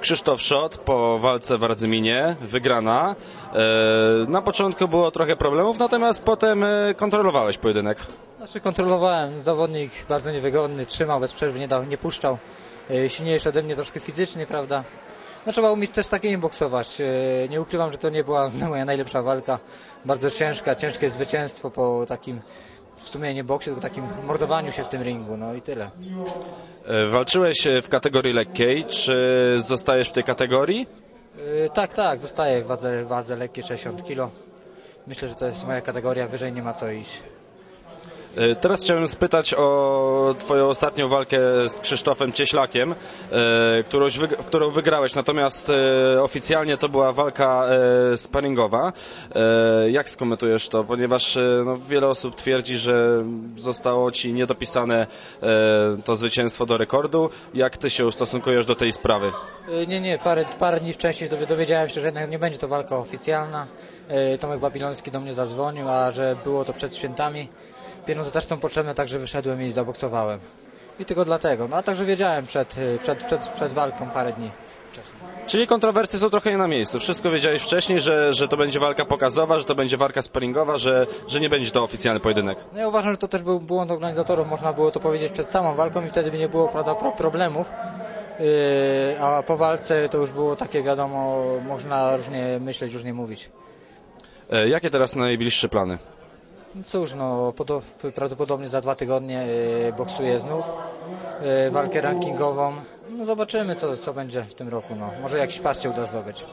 Krzysztof Szot po walce w Ardzyminie, wygrana. E, Na początku było trochę problemów, natomiast potem e, kontrolowałeś pojedynek. Znaczy kontrolowałem, zawodnik bardzo niewygodny, trzymał bez przerwy, nie, dał, nie puszczał. E, Silniejszy ode mnie troszkę fizycznie, prawda? No trzeba umieć też z takimi boksować. E, Nie ukrywam, że to nie była moja najlepsza walka. Bardzo ciężka, ciężkie zwycięstwo po takim w sumie nie boksie, tylko takim mordowaniu się w tym ringu, no i tyle. E, Walczyłeś e, w kategorii lekkiej. Czy zostajesz w tej kategorii? E, Tak, tak, zostaję w wadze, wadze lekkiej 60 kg. Myślę, że to jest moja kategoria, wyżej nie ma co iść. E, Teraz chciałem spytać o Twoją ostatnią walkę z Krzysztofem Cieślakiem, e, którą wygrałeś, natomiast e, oficjalnie to była walka sparingowa. Jak skomentujesz to? Ponieważ no, wiele osób twierdzi, że zostało Ci niedopisane to zwycięstwo do rekordu. Jak Ty się ustosunkujesz do tej sprawy? Nie, nie, parę, parę dni wcześniej dowi- dowiedziałem się, że jednak nie będzie to walka oficjalna. Tomek Babiloński do mnie zadzwonił, a że było to przed świętami. Pieniądze też są potrzebne, także wyszedłem i zaboksowałem. I tylko dlatego. No a także wiedziałem przed, y, przed, przed, przed walką parę dni. Czyli kontrowersje są trochę nie na miejscu. Wszystko wiedziałeś wcześniej, że, że to będzie walka pokazowa, że to będzie walka sparingowa, że, że nie będzie to oficjalny pojedynek. No ja uważam, że to też był błąd organizatorów. Można było to powiedzieć przed samą walką i wtedy by nie było prawda, pro- problemów. Yy, a po walce to już było takie wiadomo, można różnie myśleć, różnie mówić. E, Jakie teraz najbliższe plany? Cóż, no podo- prawdopodobnie za dwa tygodnie y, boksuję znów y, walkę rankingową. No zobaczymy co, co będzie w tym roku. No. Może jakiś pas się uda zdobyć.